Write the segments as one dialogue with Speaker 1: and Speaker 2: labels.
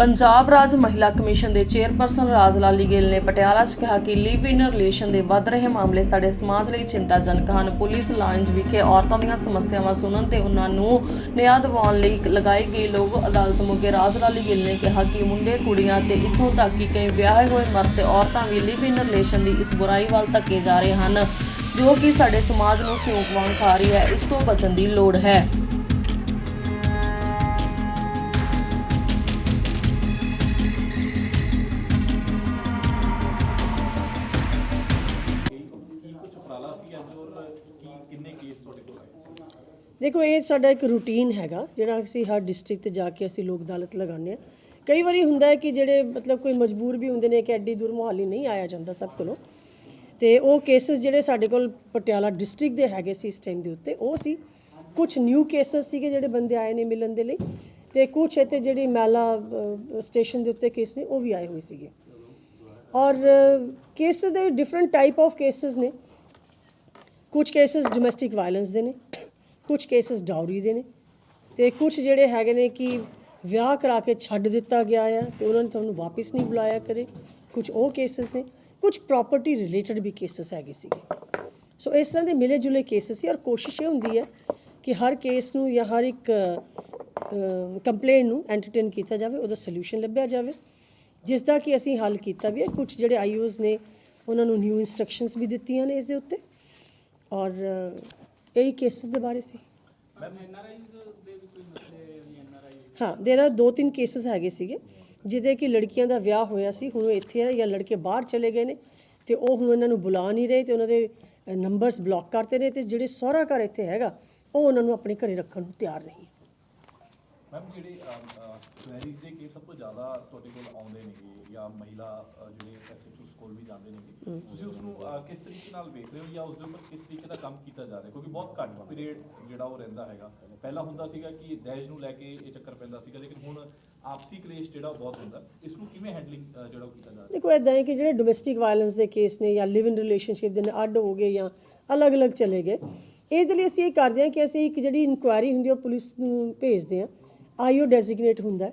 Speaker 1: ਪੰਜਾਬ ਰਾਜ ਮਹਿਲਾ ਕਮਿਸ਼ਨ ਦੇ ਚੇਅਰਪਰਸਨ ਰਾਜ ਲਾਲੀ ਗਿੱਲ ਨੇ ਪਟਿਆਲਾ 'ਚ ਕਿਹਾ ਕਿ ਲਿਵ ਇਨ ਰਿਲੇਸ਼ਨ ਦੇ ਵੱਧ ਰਹੇ ਮਾਮਲੇ ਸਾਡੇ ਸਮਾਜ ਲਈ ਚਿੰਤਾਜਨਕ ਹਨ। ਪੁਲਿਸ ਲਾਈਨਜ਼ ਵਿਖੇ ਔਰਤਾਂ ਦੀਆਂ ਸਮੱਸਿਆਵਾਂ ਸੁਣਨ ਤੇ ਉਹਨਾਂ ਨੂੰ ਨਿਆਂ ਦਿਵਾਉਣ ਲਈ ਲਗਾਈ ਗਈ ਲੋਕ ਅਦਾਲਤ ਮੁਗੇ ਰਾਜ ਲਾਲੀ ਗਿੱਲ ਨੇ ਕਿਹਾ ਕਿ ਮੁੰਡੇ, ਕੁੜੀਆਂ ਤੇ ਇੱਥੋਂ ਤੱਕ ਕਿ ਕਈ ਵਿਆਹੇ ਹੋਏ ਮਰਦ ਤੇ ਔਰਤਾਂ ਵੀ ਲਿਵ ਇਨ ਰਿਲੇਸ਼ਨ ਦੀ ਇਸ ਬੁਰਾਈ ਵੱਲ ਧੱਕੇ ਜਾ ਰਹੇ ਹਨ, ਜੋ ਕਿ ਸਾਡੇ ਸਮਾਜ ਨੂੰ ਸਿਉਂਕ ਵਾਂਗ ਖਾ ਰਹੀ ਹੈ। ਇਸ ਤੋਂ ਬਚਣ ਦੀ ਲੋੜ ਹੈ।
Speaker 2: ਦੇਖੋ, ਇਹ ਸਾਡਾ ਇੱਕ ਰੂਟੀਨ ਹੈਗਾ, ਜਿਹੜਾ ਅਸੀਂ ਹਰ ਡਿਸਟ੍ਰਿਕਟ ਤੇ ਜਾ ਕੇ ਅਸੀਂ ਲੋਕ ਅਦਾਲਤ ਲਗਾਉਂਦੇ ਆ ਕਈ ਵਾਰੀ ਹੁੰਦਾ ਹੈ ਕਿ ਜਿਹੜੇ ਮਤਲਬ ਕੋਈ ਮਜਬੂਰ ਵੀ ਹੁੰਦੇ ਨੇ ਕਿ ਐਡੀ ਦੂਰ ਮੁਹਾਲੀ ਨਹੀਂ ਆਇਆ ਜਾਂਦਾ ਸਭ ਕੋਲੋਂ। ਤੇ ਉਹ ਕੇਸਸ ਜਿਹੜੇ ਸਾਡੇ ਕੋਲ ਪਟਿਆਲਾ ਡਿਸਟ੍ਰਿਕਟ ਦੇ ਹੈਗੇ ਸੀ ਇਸ ਟਾਈਮ ਦੇ ਉੱਤੇ, ਉਹ ਸੀ। ਕੁਝ ਨਿਊ ਕੇਸਸ ਸੀਗੇ ਜਿਹੜੇ ਬੰਦੇ ਆਏ ਨੇ ਮਿਲਣ ਦੇ ਲਈ ਤੇ ਕੁਝ ਇੱਥੇ ਜਿਹੜੀ ਮੈਲਾ ਸਟੇਸ਼ਨ ਦੇ ਉੱਤੇ ਕੇਸ ਨੇ, ਉਹ ਵੀ ਆਏ ਹੋਏ ਸੀਗੇ। ਔਰ ਕੇਸ ਦੇ ਡਿਫਰੈਂਟ ਟਾਈਪ ਆਫ ਕੇਸਸ ਨੇ। ਕੁਝ ਕੇਸਸ ਡੋਮੈਸਟਿਕ ਵਾਇਲੈਂਸ ਦੇ ਨੇ। ਕੁਝ ਕੇਸਸ ਡਾਊਰੀ ਦੇ ਨੇ ਤੇ ਕੁਝ ਜਿਹੜੇ ਹੈਗੇ ਨੇ ਕਿ ਵਿਆਹ ਕਰਾ ਕੇ ਛੱਡ ਦਿੱਤਾ ਗਿਆ ਆ ਤੇ ਉਹਨਾਂ ਨੇ ਤੁਹਾਨੂੰ ਵਾਪਸ ਨਹੀਂ ਬੁਲਾਇਆ ਕਦੇ। ਕੁਝ ਉਹ ਕੇਸਸ ਨੇ ਕੁਝ ਪ੍ਰਾਪਰਟੀ ਰਿਲੇਟਡ ਵੀ ਕੇਸਸ ਹੈਗੇ ਸੀਗੇ। ਸੋ ਇਸ ਤਰ੍ਹਾਂ ਦੇ ਮਿਲੇ ਜੁਲੇ ਕੇਸਸ ਸੀ ਔਰ ਕੋਸ਼ਿਸ਼ ਇਹ ਹੁੰਦੀ ਹੈ ਕਿ ਹਰ ਕੇਸ ਨੂੰ ਜਾਂ ਹਰ ਇੱਕ ਕੰਪਲੇਂਟ ਨੂੰ ਐਂਟਰਟੇਨ ਕੀਤਾ ਜਾਵੇ, ਉਹਦਾ ਸੋਲੂਸ਼ਨ ਲੱਭਿਆ ਜਾਵੇ। ਜਿਸ ਦਾ ਕਿ ਅਸੀਂ ਹੱਲ ਕੀਤਾ ਵੀ ਹੈ। ਕੁਝ ਜਿਹੜੇ ਆਈਓਜ਼ ਨੇ, ਉਹਨਾਂ ਨੂੰ ਨਿਊ ਇਨਸਟਰਕਸ਼ਨਸ ਵੀ ਦਿੱਤੀਆਂ ਨੇ ਇਸ ਦੇ ਉੱਤੇ। ਔਰ ਇਹੀ ਕੇਸਸ ਦੇ ਬਾਰੇ ਸੀ। ਹਾਂ ਦੇਰ ਆਰ ਦੋ ਤਿੰਨ ਕੇਸਸ ਹੈਗੇ ਸੀਗੇ ਜਿਹਦੇ ਕਿ ਲੜਕੀਆਂ ਦਾ ਵਿਆਹ ਹੋਇਆ ਸੀ ਹੁਣ ਉਹ ਇੱਥੇ ਹੈ ਜਾਂ ਲੜਕੇ ਬਾਹਰ ਚਲੇ ਗਏ ਨੇ ਤੇ ਉਹ ਹੁਣ ਇਹਨਾਂ ਨੂੰ ਬੁਲਾ ਨਹੀਂ ਰਹੇ ਤੇ ਉਹਨਾਂ ਦੇ ਨੰਬਰਸ ਬਲੌਕ ਕਰਤੇ ਨੇ ਤੇ ਜਿਹੜੇ ਸਹੁਰਾ ਘਰ ਇੱਥੇ ਹੈਗਾ ਉਹ ਉਹਨਾਂ ਨੂੰ ਆਪਣੇ ਘਰੇ ਰੱਖਣ ਨੂੰ ਤਿਆਰ ਨਹੀਂ ਹੈ।
Speaker 3: ਮੈਮ ਜਿਹੜੇ ਕੁਐਰੀਜ਼ ਦੇ ਕੇਸ ਸਭ ਤੋਂ ਜ਼ਿਆਦਾ ਤੁਹਾਡੇ ਕੋਲ ਆਉਂਦੇ ਨੇਗੇ ਜਾਂ ਮਹਿਲਾ ਜਿਹੜੇ ਐਸਐਚਓਸ ਕੋਲ ਵੀ ਜਾਂਦੇ ਨੇਗੇ ਤੁਸੀਂ ਉਸ ਨੂੰ ਕਿਸ ਤਰੀਕੇ ਨਾਲ ਵੇਖ ਰਹੇ ਹੋ ਜਾਂ ਉਸ ਦੇ ਉੱਪਰ ਕਿਸ ਤਰੀਕੇ ਦਾ ਕੰਮ ਕੀਤਾ ਜਾ ਰਿਹਾ? ਕਿਉਂਕਿ ਬਹੁਤ ਘੱਟ ਪੀਰੀਅਡ ਜਿਹੜਾ ਉਹ ਰਹਿੰਦਾ ਹੈਗਾ। ਪਹਿਲਾਂ ਹੁੰਦਾ ਸੀਗਾ ਕਿ ਦਹੇਜ ਨੂੰ ਲੈ ਕੇ ਇਹ ਚੱਕਰ ਪੈਂਦਾ ਸੀਗਾ ਲੇਕਿਨ ਹੁਣ ਆਪਸੀ ਕਲੇਸ਼ ਜਿਹੜਾ ਬਹੁਤ ਹੁੰਦਾ। ਇਸ ਨੂੰ ਕਿਵੇਂ ਹੈਂਡਲਿੰਗ ਜਿਹੜਾ ਕੀਤਾ ਜਾ ਰਿਹਾ?
Speaker 2: ਦੇਖੋ ਇਦਾਂ ਹੈ ਕਿ ਜਿਹੜੇ ਡੋਮੈਸਟਿਕ ਵਾਇਲੈਂਸ ਦੇ ਕੇਸ ਨੇ ਜਾਂ ਲਿਵ ਇਨ ਰਿਲੇਸ਼ਨਸ਼ਿਪ ਦੇ ਨੇ ਅੱਡ ਹੋ ਗਏ ਜਾਂ ਅਲੱਗ-ਅਲੱਗ ਚਲੇ ਗਏ ਇਹਦੇ ਲਈ ਅਸੀਂ ਇਹ ਕਰਦੇ ਹਾਂ ਕਿ ਅਸੀਂ ਇੱਕ ਜਿਹੜੀ ਇਨਕੁਆਇਰੀ ਹੁੰਦੀ ਹੈ ਉਹ ਪੁਲਿਸ ਨੂੰ ਭੇਜਦੇ ਹਾਂ। ਆਈਓ ਡੈਜ਼ਿਗਨੇਟ ਹੁੰਦਾ ਹੈ।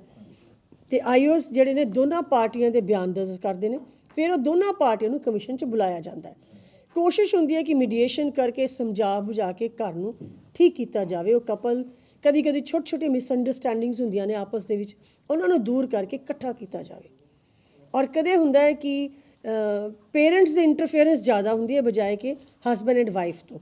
Speaker 2: ਤੇ ਆਈਓਸ ਜਿਹੜੇ ਨੇ ਦੋਨਾਂ ਪਾਰਟੀਆਂ ਦੇ ਬਿਆਨ ਦਰਜ ਕਰਦੇ ਨੇ, ਫਿਰ ਉਹ ਦੋਨਾਂ ਪਾਰਟੀਆਂ ਨੂੰ ਕਮਿਸ਼ਨ 'ਚ ਬੁਲਾਇਆ ਜਾਂਦਾ ਹੈ। ਕੋਸ਼ਿਸ਼ ਹੁੰਦੀ ਹੈ ਕਿ ਮੀਡੀਏਸ਼ਨ ਕਰਕੇ ਸਮਝਾ ਬੁਝਾ ਕੇ ਘਰ ਨੂੰ ਠੀਕ ਕੀਤਾ ਜਾਵੇ। ਉਹ ਕਪਲ ਕਦੀ ਕਦੀ ਛੋਟੇ ਛੋਟੇ ਮਿਸਅੰਡਰਸਟੈਂਡਿੰਗਸ ਹੁੰਦੀਆਂ ਨੇ ਆਪਸ ਦੇ ਵਿੱਚ, ਉਹਨਾਂ ਨੂੰ ਦੂਰ ਕਰਕੇ ਇਕੱਠਾ ਕੀਤਾ ਜਾਵੇ। ਔਰ ਕਦੇ ਹੁੰਦਾ ਹੈ ਕਿ ਪੇਰੈਂਟਸ ਦੀ ਇੰਟਰਫੇਰੈਂਸ ਜ਼ਿਆਦਾ ਹੁੰਦੀ ਹੈ ਬਜਾਏ ਕਿ ਹਸਬੰਡ ਐਂਡ ਵਾਈਫ ਤੋਂ।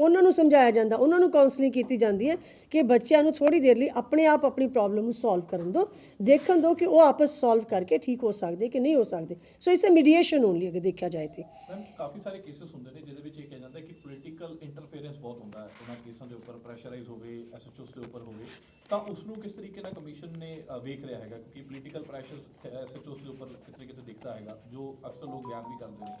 Speaker 2: ਉਹਨਾਂ ਨੂੰ ਸਮਝਾਇਆ ਜਾਂਦਾ ਉਹਨਾਂ ਨੂੰ ਕਾਉਂਸਲਿੰਗ ਕੀਤੀ ਜਾਂਦੀ ਹੈ ਕਿ ਬੱਚਿਆਂ ਨੂੰ ਥੋੜੀ ਦੇਰ ਲਈ ਆਪਣੇ ਆਪ ਆਪਣੀ ਪ੍ਰੋਬਲਮ ਨੂੰ ਸੋਲਵ ਕਰਨ ਦਿਓ ਦੇਖਣ ਦਿਓ ਕਿ ਉਹ ਆਪਸ ਸੋਲਵ ਕਰਕੇ ਠੀਕ ਹੋ ਸਕਦੇ ਕਿ ਨਹੀਂ ਹੋ ਸਕਦੇ। ਸੋ ਇਸੇ ਮੀਡੀਏਸ਼ਨ ਓਨਲੀ ਅਗਰ ਦੇਖਿਆ ਜਾਏ ਤੇ।
Speaker 3: ਮੈਮ ਕਾਫੀ ਸਾਰੇ ਕੇਸਸ ਹੁੰਦੇ ਨੇ ਜਿਹਦੇ ਵਿੱਚ ਇਹ ਕਿਹਾ ਜਾਂਦਾ ਹੈ ਕਿ ਪੋਲੀਟੀਕਲ ਇੰਟਰਫੇਰੈਂਸ ਬਹੁਤ ਹੁੰਦਾ ਹੈ। ਉਹਨਾਂ ਕੇਸਾਂ ਦੇ ਉੱਪਰ ਪ੍ਰੈਸ਼ਰਾਈਜ਼ ਹੋਵੇ ਐਸਐਚਓਸ ਦੇ ਉੱਪਰ ਹੋਵੇ ਤਾਂ ਉਸ ਨੂੰ ਕਿਸ ਤਰੀਕੇ ਨਾਲ ਕਮਿਸ਼ਨ ਨੇ ਅ, ਵੇਖ ਰਿਹਾ ਹੈਗਾ? ਕਿਉਂਕਿ ਪੋਲੀਟੀਕਲ ਪ੍ਰੈਸ਼ਰ ਐਸਐਚਓਸ ਦੇ ਉੱਪਰ ਕਿਤੇ ਕਿਤੇ ਦਿਖਦਾ ਹੈਗਾ ਜੋ ਅਕਸਰ ਲੋਕ ਬਿਆਨ ਵੀ ਕਰਦੇ ਨੇ।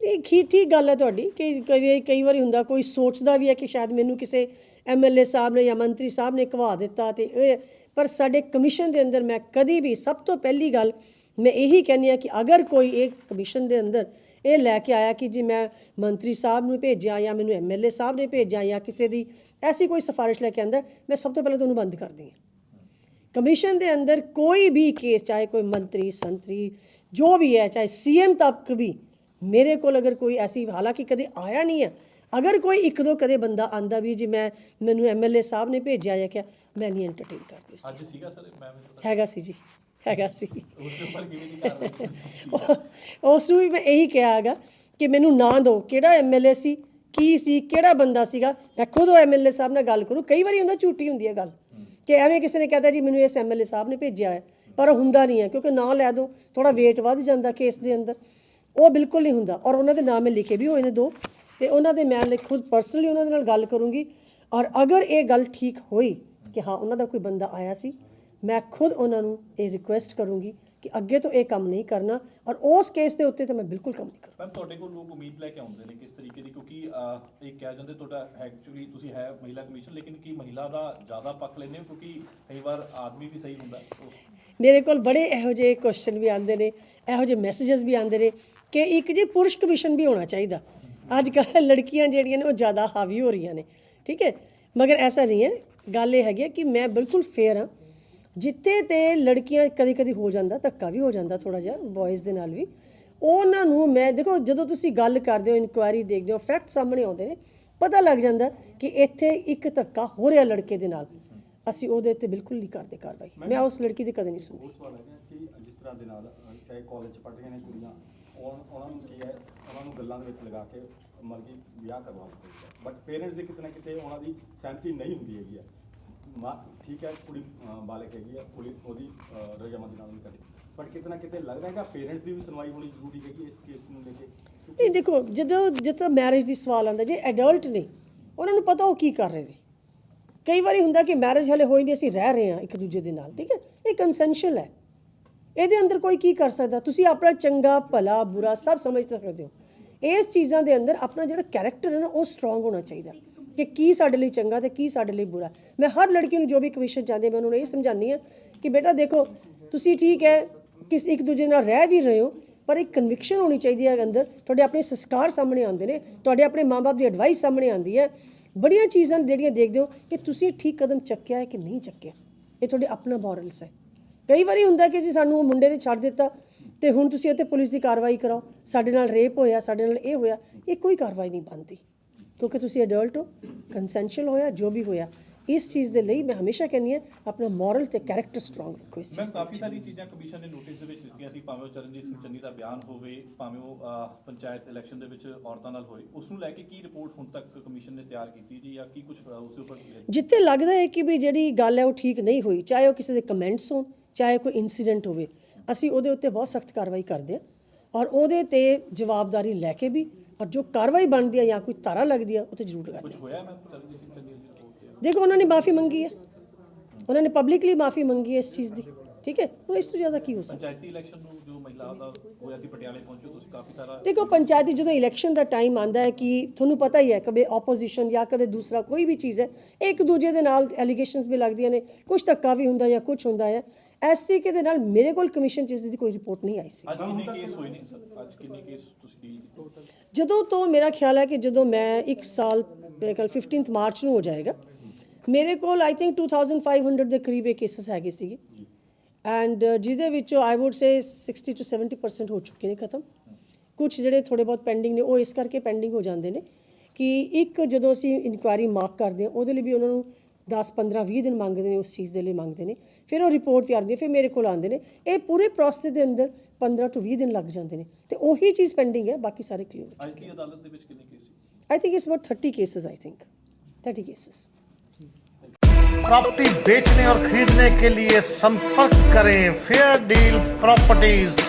Speaker 2: ਇਹ ਠੀਕ ਠੀਕ ਗੱਲ ਹੈ ਤੁਹਾਡੀ, ਕਿ ਕਈ ਕਈ ਵਾਰੀ ਹੁੰਦਾ ਕੋਈ ਸੋਚਦਾ ਵੀ ਹੈ ਕਿ ਸ਼ਾਇਦ ਮੈਨੂੰ ਕਿਸੇ ਐਮਐਲਏ ਸਾਹਿਬ ਨੇ ਜਾਂ ਮੰਤਰੀ ਸਾਹਿਬ ਨੇ ਕਵਾ ਦਿੱਤਾ ਤੇ ਇਹ ਪਰ ਸਾਡੇ ਕਮਿਸ਼ਨ ਦੇ ਅੰਦਰ ਮੈਂ ਕਦੀ ਵੀ, ਸਭ ਤੋਂ ਪਹਿਲੀ ਗੱਲ ਮੈਂ ਇਹੀ ਕਹਿੰਦੀ ਆ ਕਿ ਅਗਰ ਕੋਈ ਇਹ ਕਮਿਸ਼ਨ ਦੇ ਅੰਦਰ ਇਹ ਲੈ ਕੇ ਆਇਆ ਕਿ ਜੀ ਮੈਂ ਮੰਤਰੀ ਸਾਹਿਬ ਨੂੰ ਭੇਜਿਆ ਜਾਂ ਮੈਨੂੰ ਐਮਐਲਏ ਸਾਹਿਬ ਨੇ ਭੇਜਿਆ ਜਾਂ ਕਿਸੇ ਦੀ ਐਸੀ ਕੋਈ ਸਿਫਾਰਿਸ਼ ਲੈ ਕੇ ਆਂਦਾ, ਮੈਂ ਸਭ ਤੋਂ ਪਹਿਲਾਂ ਤੁਹਾਨੂੰ ਬੰਦ ਕਰਦੀ ਹਾਂ। ਕਮਿਸ਼ਨ ਦੇ ਅੰਦਰ ਕੋਈ ਵੀ ਕੇਸ, ਚਾਹੇ ਕੋਈ ਮੰਤਰੀ, ਸੰਤਰੀ, ਜੋ ਵੀ ਹੈ, ਚਾਹੇ ਸੀਐਮ ਤੱਕ ਵੀ ਮੇਰੇ ਕੋਲ ਅਗਰ ਕੋਈ ਐਸੀ ਹਾਲਾਂਕਿ ਕਦੇ ਆਇਆ ਨਹੀਂ ਹੈ ਅਗਰ ਕੋਈ ਇੱਕ ਦੋ ਕਦੇ ਬੰਦਾ ਆਂਦਾ ਵੀ ਜੀ ਮੈਂ ਮੈਨੂੰ ਐਮਐਲਏ ਸਾਹਿਬ ਨੇ ਭੇਜਿਆ ਜਾਂ ਕਿਆ ਮੈਂ ਨਹੀਂ ਐਂਟਰਟੇਨ ਕਰਦੀ ਉਸ
Speaker 3: ਅੱਜ ਸੀਗਾ ਸਰ
Speaker 2: ਚੀਜ਼ ਹੈਗਾ ਸੀ ਜੀ ਹੈਗਾ ਸੀ।
Speaker 3: ਉਸ
Speaker 2: ਨੂੰ ਵੀ ਮੈਂ ਇਹੀ ਕਿਹਾ ਹੈਗਾ ਕਿ ਮੈਨੂੰ ਨਾਂ ਦਿਓ ਕਿਹੜਾ ਐਮਐਲਏ ਸੀ ਕੀ ਸੀ ਕਿਹੜਾ ਬੰਦਾ ਸੀਗਾ ਮੈਂ ਖੁਦ ਉਹ ਐਮਐਲਏ ਸਾਹਿਬ ਨਾਲ ਗੱਲ ਕਰੂੰ। ਕਈ ਵਾਰੀ ਹੁੰਦਾ ਝੂਠੀ ਹੁੰਦੀ ਹੈ ਗੱਲ ਕਿ ਐਵੇਂ ਕਿਸੇ ਨੇ ਕਹਤਾ ਜੀ ਮੈਨੂੰ ਇਸ ਐਮਐਲਏ ਸਾਹਿਬ ਨੇ ਭੇਜਿਆ ਹੈ ਪਰ ਹੁੰਦਾ ਨਹੀਂ ਹੈ ਕਿਉਂਕਿ ਨਾਂ ਲੈ ਦੋ ਥੋੜਾ weight ਵੱਧ ਜਾਂਦਾ ਕੇਸ ਦੇ ਅੰਦਰ। ਉਹ ਬਿਲਕੁਲ ਨਹੀਂ ਹੁੰਦਾ। ਔਰ ਉਹਨਾਂ ਦੇ ਨਾਮ ਮੈਂ ਲਿਖੇ ਵੀ ਹੋਏ ਨੇ ਦੋ। ਤੇ ਉਹਨਾਂ ਦੇ ਮੈਂ ਖੁਦ ਪਰਸਨਲੀ ਉਹਨਾਂ ਦੇ ਨਾਲ ਗੱਲ ਕਰੂੰਗੀ। ਔਰ ਅਗਰ ਇਹ ਗੱਲ ਠੀਕ ਹੋਈ ਕਿ ਹਾਂ ਉਹਨਾਂ ਦਾ ਕੋਈ ਬੰਦਾ ਆਇਆ ਸੀ ਮੈਂ ਖੁਦ ਉਹਨਾਂ ਨੂੰ ਇਹ ਰਿਕੁਐਸਟ ਕਰੂੰਗੀ ਕਿ ਅੱਗੇ ਤੋਂ ਇਹ ਕੰਮ ਨਹੀਂ ਕਰਨਾ। ਔਰ ਉਸ ਕੇਸ ਦੇ ਉੱਤੇ ਤਾਂ ਮੈਂ ਬਿਲਕੁਲ ਕੰਮ ਨਹੀਂ ਕਰਨਾ।
Speaker 3: ਮੈਮ ਤੁਹਾਡੇ ਕੋਲ ਲੋਕ ਉਮੀਦ ਲੈ ਕੇ ਆਉਂਦੇ ਨੇ ਕਿਸ ਤਰੀਕੇ ਦੀ? ਕਿਉਂਕਿ ਇਹ ਕਿਹਾ ਜਾਂਦਾ ਤੁਹਾਡਾ ਐਕਚੁਅਲੀ ਤੁਸੀਂ ਹੈ ਮਹਿਲਾ ਕਮਿਸ਼ਨ ਲੇਕਿਨ ਕੀ ਮਹਿਲਾ ਦਾ ਜ਼ਿਆਦਾ ਪੱਖ ਲੈਂਦੇ ਹੋ? ਕਿਉਂਕਿ ਕਈ ਵਾਰ ਆਦਮੀ ਵੀ ਸਹੀ ਹੁੰਦਾ।
Speaker 2: ਮੇਰੇ ਕੋਲ ਬੜੇ ਇਹੋ ਜਿਹੇ ਕੁਐਸਚਨ ਵੀ ਆਉਂਦੇ ਨੇ ਇਹੋ ਜਿਹੇ ਮੈਸੇजेस ਵੀ ਆਉਂਦੇ ਨੇ। ਕਿ ਇੱਕ ਜੀ ਪੁਰਸ਼ ਕਮਿਸ਼ਨ ਵੀ ਹੋਣਾ ਚਾਹੀਦਾ। ਅੱਜ ਕੱਲ੍ਹ ਲੜਕੀਆਂ ਜਿਹੜੀਆਂ ਨੇ ਉਹ ਜ਼ਿਆਦਾ ਹਾਵੀ ਹੋ ਰਹੀਆਂ ਨੇ, ਠੀਕ ਹੈ? ਮਗਰ ਐਸਾ ਨਹੀਂ ਹੈ। ਗੱਲ ਇਹ ਹੈਗੀ ਹੈ ਕਿ ਮੈਂ ਬਿਲਕੁਲ ਫੇਅਰ ਹਾਂ। ਜਿੱਥੇ ਤੇ ਲੜਕੀਆਂ ਕਦੀ ਕਦੀ ਹੋ ਜਾਂਦਾ, ਧੱਕਾ ਵੀ ਹੋ ਜਾਂਦਾ ਥੋੜਾ ਜਿਹਾ ਬॉयਜ਼ ਦੇ ਨਾਲ ਵੀ। ਉਹਨਾਂ ਨੂੰ ਮੈਂ, ਦੇਖੋ, ਜਦੋਂ ਤੁਸੀਂ ਗੱਲ ਕਰਦੇ ਹੋ ਇਨਕੁਆਇਰੀ ਦੇਖਦੇ ਹੋ ਫੈਕਟ ਸਾਹਮਣੇ ਆਉਂਦੇ ਨੇ, ਪਤਾ ਲੱਗ ਜਾਂਦਾ ਕਿ ਇੱਥੇ ਇੱਕ ਧੱਕਾ ਹੋ ਰਿਹਾ ਲੜਕੇ ਦੇ ਨਾਲ। ਅਸੀਂ ਉਹਦੇ ਉੱਤੇ ਬਿਲਕੁਲ ਨਹੀਂ ਕਰਦੇ ਕਾਰਵਾਈ। ਮੈਂ ਉਸ ਲੜਕੀ ਦੀ ਕਦੇ ਨਹੀਂ ਸੁਣਦੀ।
Speaker 4: ਜਿਸ ਤਰ੍ਹਾਂ ਦੇ ਨਾਲ, ਚਾਹੇ ਕਾਲਜ ਚ ਪੜ੍ਹਦੀਆਂ ਨੇ ਕੁੜੀਆਂ ਉਹ- ਉਹਨਾਂ ਨੂੰ ਕੀ ਹੈ ਉਹਨਾਂ ਨੂੰ ਗੱਲਾਂ ਦੇ ਵਿੱਚ ਲਗਾ ਕੇ ਮਤਲਬ ਕਿ ਵਿਆਹ ਕਰਵਾ ਦਿੰਦੇ ਬਟ ਪੇਰੈਂਟਸ ਦੀ ਕਿਤੇ ਨਾ ਕਿਤੇ ਉਹਨਾਂ ਦੀ ਸਹਿਮਤੀ ਨਹੀਂ ਹੁੰਦੀ ਹੈਗੀ ਹੈ ਮਾਂ ਠੀਕ ਹੈ ਕੁੜੀ ਅ, ਬਾਲਕ ਹੈਗੀ ਹੈ ਕੁੜੀ ਉਹਦੀ ਅ, ਰਜ਼ਾਮੰਦੀ ਨਾਲ ਨਹੀਂ ਕਰਦੀ। ਬਟ ਕਿਤੇ ਨਾ ਕਿਤੇ ਲੱਗਦਾ ਹੈਗਾ ਪੇਰੈਂਟਸ ਦੀ ਵੀ ਸੁਣਵਾਈ ਹੋਣੀ ਜ਼ਰੂਰੀ ਹੈਗੀ ਇਸ ਕੇਸ ਨੂੰ ਲੈ ਕੇ।
Speaker 2: ਨਹੀਂ ਦੇਖੋ ਜਦੋਂ ਜਦੋਂ ਮੈਰਿਜ ਦੀ ਸਵਾਲ ਆਉਂਦਾ ਜੇ ਐਡਲਟ ਨੇ ਉਹਨਾਂ ਨੂੰ ਪਤਾ ਉਹ ਕੀ ਕਰ ਰਹੇ ਨੇ। ਕਈ ਵਾਰੀ ਹੁੰਦਾ ਕਿ ਮੈਰਿਜ ਹਲੇ ਹੋਈ ਨਹੀਂ ਅਸੀਂ ਰਹਿ ਰਹੇ ਹਾਂ ਇੱਕ ਦੂਜੇ ਦੇ ਨਾਲ ਠੀਕ ਹੈ? ਇਹ ਕੰਸੈਂਸ਼ੀਅਲ ਹੈ। ਇਹਦੇ ਅੰਦਰ ਕੋਈ ਕੀ ਕਰ ਸਕਦਾ? ਤੁਸੀਂ ਆਪਣਾ ਚੰਗਾ, ਭਲਾ, ਬੁਰਾ ਸਭ ਸਮਝ ਸਕਦੇ ਹੋ। ਇਸ ਚੀਜ਼ਾਂ ਦੇ ਅੰਦਰ ਆਪਣਾ ਜਿਹੜਾ ਕੈਰੈਕਟਰ ਹੈ ਨਾ, ਉਹ ਸਟਰੋਂਗ ਹੋਣਾ ਚਾਹੀਦਾ। ਕਿ ਕੀ ਸਾਡੇ ਲਈ ਚੰਗਾ ਤੇ ਕੀ ਸਾਡੇ ਲਈ ਬੁਰਾ। ਮੈਂ ਹਰ ਲੜਕੀ ਨੂੰ ਜੋ ਵੀ ਕਮਿਸ਼ਨ ਚਾਹੁੰਦੀ ਮੈਂ ਉਹਨਾਂ ਨੂੰ ਇਹ ਸਮਝਾਉਂਦੀ ਹਾਂ ਕਿ ਬੇਟਾ ਦੇਖੋ, ਤੁਸੀਂ ਠੀਕ ਹੈ, ਕਿਸ ਇੱਕ ਦੂਜੇ ਨਾਲ ਰਹਿ ਵੀ ਰਹੇ ਹੋ, ਪਰ ਇੱਕ ਕਨਵਿਕਸ਼ਨ ਹੋਣੀ ਚਾਹੀਦੀ ਹੈ ਅੰਦਰ। ਤੁਹਾਡੇ ਆਪਣੇ ਸੰਸਕਾਰ ਸਾਹਮਣੇ ਆਉਂਦੇ ਨੇ, ਤੁਹਾਡੇ ਆਪਣੇ ਮਾਪੇ ਦੀ ਐਡਵਾਈਸ ਸਾਹਮਣੇ ਆਉਂਦੀ ਹੈ। ਬੜੀਆਂ ਚੀਜ਼ਾਂ ਜਿਹੜੀਆਂ ਦੇਖਦੇ ਹੋ ਕਿ ਤੁਸੀਂ ਠੀਕ ਕਦਮ ਚੱਕਿਆ ਹੈ ਕਿ ਨਹੀਂ ਚੱਕਿਆ। ਇਹ ਤੁਹਾਡੇ ਆਪਣਾ ਮੋਰਲਸ ਹੈ। ਕਈ ਵਾਰੀ ਹੁੰਦਾ ਕਿ ਜੀ ਸਾਨੂੰ ਉਹ ਮੁੰਡੇ ਨੇ ਛੱਡ ਦਿੱਤਾ ਤੇ ਹੁਣ ਤੁਸੀਂ ਇੱਥੇ ਪੁਲਿਸ ਦੀ ਕਾਰਵਾਈ ਕਰਾਓ ਸਾਡੇ ਨਾਲ ਰੇਪ ਹੋਇਆ ਸਾਡੇ ਨਾਲ ਇਹ ਹੋਇਆ ਇਹ ਕੋਈ ਕਾਰਵਾਈ ਨਹੀਂ ਬਣਦੀ। ਕਿਉਂਕਿ ਤੁਸੀਂ ਅਡਲਟ ਹੋ ਕੰਸੈਂਸ਼ੀਅਲ ਹੋਇਆ ਜੋ ਵੀ ਹੋਇਆ ਇਸ ਚੀਜ਼ ਦੇ ਲਈ ਮੈਂ ਹਮੇਸ਼ਾ ਕਹਿੰਦੀ ਹਾਂ ਆਪਣਾ ਮੋਰਲ ਤੇ ਕੈਰੈਕਟਰ ਸਟਰੋਂਗ ਰੱਖੋ ਇਸ
Speaker 3: ਮੈਂ
Speaker 2: ਚੀਜ਼
Speaker 3: ਕਾਫੀ ਸਾਰੀ ਚੀਜ਼ਾਂ ਕਮਿਸ਼ਨ ਨੇ ਨੋਟਿਸ ਦੇ ਵਿੱਚ ਦਿੱਤੀਆਂ ਸੀ ਭਾਵੇਂ ਉਹ ਚਰਨਜੀਤ ਸਿੰਘ ਚੰਨੀ ਦਾ ਬਿਆਨ ਹੋਵੇ ਭਾਵੇਂ ਉਹ ਅਹ, ਪੰਚਾਇਤ ਇਲੈਕਸ਼ਨ ਦੇ ਵਿੱਚ ਔਰਤਾਂ ਨਾਲ ਹੋਏ ਉਸ ਨੂੰ ਲੈ ਕੇ ਕੀ ਰਿਪੋਰਟ ਹੁਣ ਤੱਕ ਕਮਿਸ਼ਨ ਨੇ ਤਿਆਰ ਕੀਤੀ ਜੀ ਜਾਂ ਕੀ ਕੁਝ ਉਸ ਦੇ ਉੱਪਰ
Speaker 2: ਜਿੱਥੇ ਲੱਗਦਾ ਹੈ ਕਿ ਵੀ ਜਿਹੜੀ ਗੱਲ ਹੈ ਉਹ ਠੀਕ ਨਹੀਂ ਹੋਈ ਚਾਹੇ ਉਹ ਕਿਸੇ ਦੇ ਕਮੈਂਟਸ ਹੋਣ ਚਾਹੇ ਕੋਈ ਇਨਸੀਡੈਂਟ ਹੋਵੇ ਅਸੀਂ ਉਹਦੇ ਉੱਤੇ ਬਹੁਤ ਸਖਤ ਕਾਰਵਾਈ ਕਰਦੇ ਹਾਂ ਔਰ ਉਹਦੇ ਤੇ ਜਵਾਬਦਾਰੀ ਲੈ ਕੇ ਵੀ ਔਰ ਜੋ ਕਾਰਵਾਈ ਬਣਦੀ ਹੈ ਜਾਂ ਕੋਈ ਧਾਰਾ ਲੱਗਦੀ ਹੈ ਉਹ ਤੇ ਜ਼ਰੂਰ ਕਰਦੇ
Speaker 3: ਹੋਇਆ ਮੈਂ
Speaker 2: ਹਾਂ। ਦੇਖੋ ਉਹਨਾਂ ਨੇ ਮਾਫੀ ਮੰਗੀ ਹੈ ਉਹਨਾਂ ਨੇ ਪਬਲਿਕਲੀ ਮਾਫੀ ਮੰਗੀ ਹੈ ਇਸ ਚੀਜ਼ ਦੀ ਠੀਕ ਹੈ? ਉਹ ਇਸ ਤੋਂ ਜ਼ਿਆਦਾ ਕੀ ਹੋ ਸਕਦਾ?
Speaker 3: ਪੰਚਾਇਤੀ ਇਲੈਕਸ਼ਨ ਨੂੰ ਜੋ ਮਹਿਲਾ ਦਾ ਹੋਇਆ ਸੀ ਪਟਿਆਲੇ ਪਹੁੰਚੋ ਤੁਸੀਂ ਕਾਫੀ ਸਾਰਾ
Speaker 2: ਦੇਖੋ ਪੰਚਾਇਤੀ ਜਦੋਂ ਇਲੈਕਸ਼ਨ ਦਾ ਟਾਈਮ ਆਂਦਾ ਹੈ ਕਿ ਤੁਹਾਨੂੰ ਪਤਾ ਹੀ ਹੈ ਕਦੇ ਆਪੋਜੀਸ਼ਨ ਜਾਂ ਕਦੇ ਦੂਸਰਾ ਕੋਈ ਵੀ ਚੀਜ਼ ਹੈ ਇੱਕ ਦੂਜੇ ਦੇ ਨਾਲ ਐਲੀਗੇਸ਼ਨਸ ਵੀ ਲੱਗਦੀਆਂ ਨੇ ਕੁਝ ਧੱਕਾ ਵੀ ਹੁੰਦਾ ਜਾਂ ਕੁਝ ਹੁੰਦਾ ਹੈ। ਇਸ ਤਰੀਕੇ ਦੇ ਨਾਲ ਮੇਰੇ ਕੋਲ ਕਮਿਸ਼ਨ ਚੀਜ਼ ਦੀ ਕੋਈ ਰਿਪੋਰਟ ਨਹੀਂ ਆਈ ਸੀ।
Speaker 3: ਅੱਜ ਕਿੰਨੇ ਕੇਸ ਹੋਏ ਨੇ ਸਰ? ਅੱਜ ਕਿੰਨੇ ਕੇਸ ਤੁਸੀਂ ਡੀਲ ਕੀਤੇ?
Speaker 2: ਜਦੋਂ ਤੋਂ ਮੇਰਾ ਖਿਆਲ ਹੈ ਕਿ ਜਦੋਂ ਮੈਂ ਇੱਕ ਸਾਲ ਮੇਰੇ ਖਿਆਲ 15th ਮਾਰਚ ਨੂੰ ਹੋ ਜਾਏਗਾ ਮੇਰੇ ਕੋਲ ਆਈ ਥਿੰਕ 2500 ਦੇ ਕਰੀਬ ਇਹ ਕੇਸਸ ਹੈਗੇ ਸੀਗੇ। ਐਂਡ ਜਿਹਦੇ ਵਿੱਚੋਂ ਆਈ ਊਡ ਸੇ 60 ਟੂ 70% ਹੋ ਚੁੱਕੇ ਨੇ ਖਤਮ। ਕੁਝ ਜਿਹੜੇ ਥੋੜੇ ਬਹੁਤ ਪੈਂਡਿੰਗ ਨੇ ਉਹ ਇਸ ਕਰਕੇ ਪੈਂਡਿੰਗ ਹੋ ਜਾਂਦੇ ਨੇ ਕਿ ਇੱਕ ਜਦੋਂ ਅਸੀਂ ਇਨਕੁਆਇਰੀ ਮਾਰਕ ਕਰਦੇ ਹਾਂ ਉਹਦੇ ਲਈ ਵੀ ਉਹਨਾਂ ਨੂੰ 10 15 20 ਦਿਨ ਮੰਗਦੇ ਨੇ ਉਸ ਚੀਜ਼ ਦੇ ਲਈ ਮੰਗਦੇ ਨੇ ਫਿਰ ਉਹ ਰਿਪੋਰਟ ਤਿਆਰ ਹੁੰਦੀ ਹੈ ਫਿਰ ਮੇਰੇ ਕੋਲ ਆਉਂਦੇ ਨੇ ਇਹ ਪੂਰੇ ਪ੍ਰੋਸੈਸ ਦੇ ਅੰਦਰ 15 ਤੋਂ 20 ਦਿਨ ਲੱਗ ਜਾਂਦੇ ਨੇ ਤੇ ਉਹੀ ਚੀਜ਼ ਪੈਂਡਿੰਗ ਹੈ ਬਾਕੀ ਸਾਰੇ ਕਲੀਅਰ
Speaker 3: ਅੱਜ ਦੀ ਅਦਾਲਤ ਦੇ ਵਿੱਚ ਕਿੰਨੇ case C
Speaker 2: I think it's about 30 cases, I think. 30 cases.
Speaker 5: Property बेचने और खरीदने के लिए संपर्क करें फेयर डील प्रॉपर्टीज